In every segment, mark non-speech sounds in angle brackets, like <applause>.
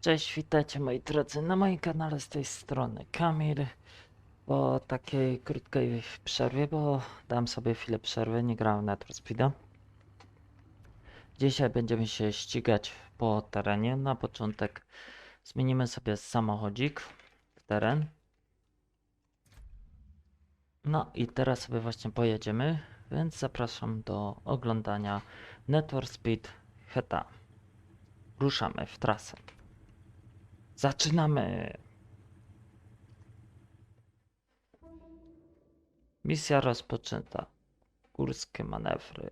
Cześć, witajcie moi drodzy na moim kanale z tej strony Kamil. Po takiej krótkiej przerwie, bo dam sobie chwilę przerwy, nie grałem na Speeda. Dzisiaj będziemy się ścigać po terenie. Na początek zmienimy sobie samochodzik w teren. No i teraz sobie właśnie pojedziemy, więc zapraszam do oglądania Network Speed Heta. Ruszamy w trasę. Zaczynamy! Misja rozpoczęta. Górskie manewry.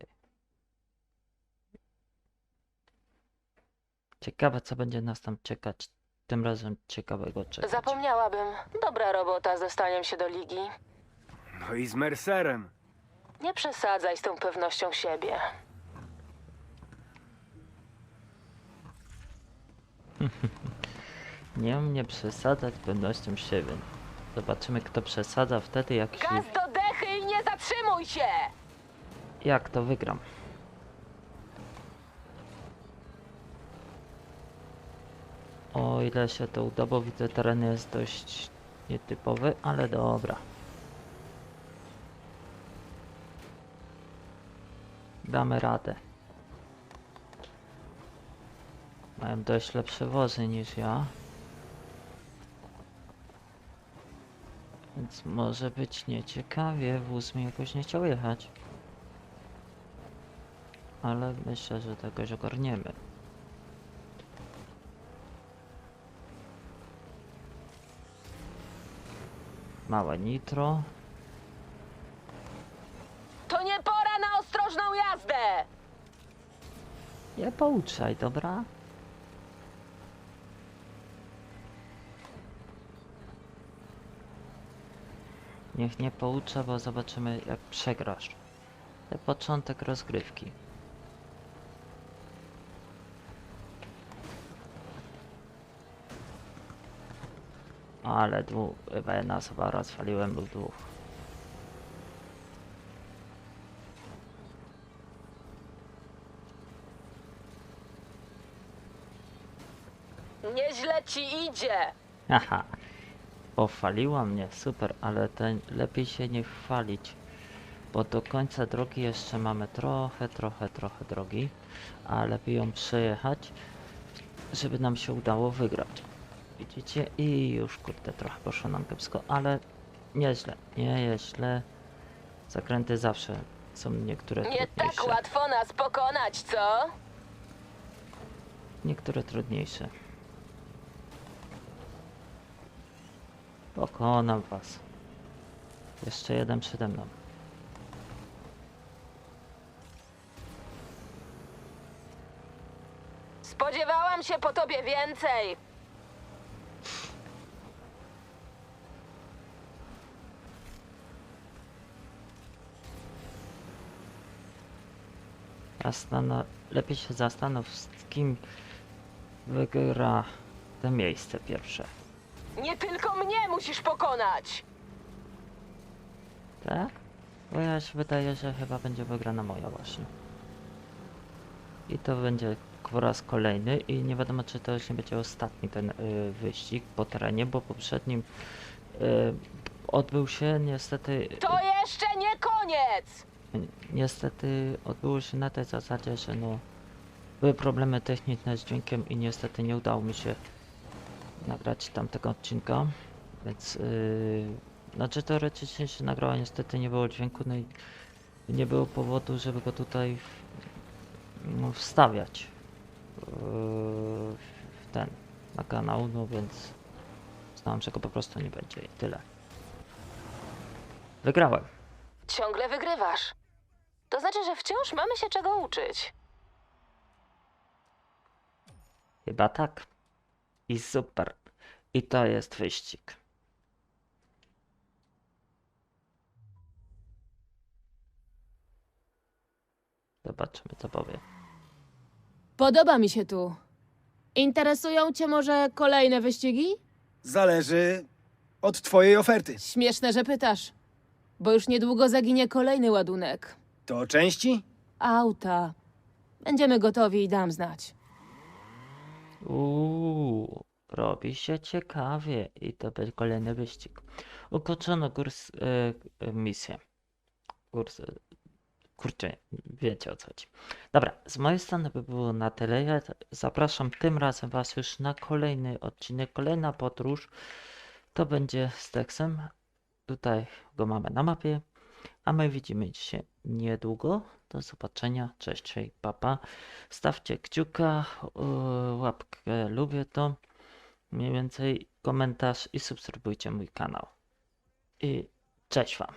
Ciekawe, co będzie nas tam czekać. Tym razem ciekawego czekać. Zapomniałabym. Dobra robota z dostaniem się do ligi. No i z Mercerem. Nie przesadzaj z tą pewnością siebie. <laughs> Nie mnie przesadzać pewnością siebie. Zobaczymy, kto przesadza wtedy, jak się... Gaz do dechy i nie zatrzymuj się! Jak to wygram? O ile się to uda, bo widzę teren jest dość nietypowy, ale dobra. Damy radę. Mają dość lepsze wozy niż ja. Więc może być nieciekawie, wóz mi jakoś nie chciał jechać. Ale myślę, że to jakoś ogarniemy. Małe nitro. To nie pora na ostrożną jazdę! Nie pouczaj, dobra? Niech nie poucza, bo zobaczymy jak przegrasz. To początek rozgrywki. Ale dwóch, chyba jedna osoba rozwaliłem lub dwóch. Nieźle ci idzie! Haha, pochwaliła mnie, super, ale to lepiej się nie chwalić, bo do końca drogi jeszcze mamy trochę, trochę, trochę drogi, a lepiej ją przejechać, żeby nam się udało wygrać. Widzicie? I już kurde, trochę poszło nam kiepsko, ale nieźle, nie jest źle. Zakręty zawsze są niektóre Nie tak trudniejsze. łatwo nas pokonać, co? Niektóre trudniejsze. Pokonam was. Jeszcze jeden przede mną. Spodziewałam się po tobie więcej! Zastano... Lepiej się zastanów, z kim wygra to miejsce pierwsze. Nie tylko mnie musisz pokonać! Tak? Bo ja się wydaje, że chyba będzie wygrana moja właśnie. I to będzie po raz kolejny i nie wiadomo czy to już nie będzie ostatni ten y, wyścig po terenie, bo poprzednim y, odbył się niestety To jeszcze nie koniec! Niestety odbyło się na tej zasadzie, że no były problemy techniczne z dźwiękiem i niestety nie udało mi się nagrać tamtego odcinka, więc yy, znaczy teoretycznie się nagrała, niestety nie było dźwięku, no i nie było powodu, żeby go tutaj no, wstawiać yy, w ten na kanał, no więc znałem, że go po prostu nie będzie i tyle. Wygrałem. Ciągle wygrywasz. To znaczy, że wciąż mamy się czego uczyć. Chyba tak. I super. I to jest wyścig. Zobaczymy, co powie. Podoba mi się tu. Interesują cię może kolejne wyścigi? Zależy od twojej oferty. Śmieszne, że pytasz. Bo już niedługo zaginie kolejny ładunek. To części? Auta. Będziemy gotowi i dam znać. Uuu, robi się ciekawie i to będzie kolejny wyścig. Ukończono górs, e, e, misję. Kurs, kurczę, wiecie o co chodzi. Dobra, z mojej strony by było na tyle. Ja zapraszam tym razem Was już na kolejny odcinek, kolejna podróż. To będzie z Texem. Tutaj go mamy na mapie. A my widzimy się niedługo. Do zobaczenia. Cześć, cześć, papa. Stawcie kciuka, łapkę, lubię to. Mniej więcej komentarz i subskrybujcie mój kanał. I cześć Wam.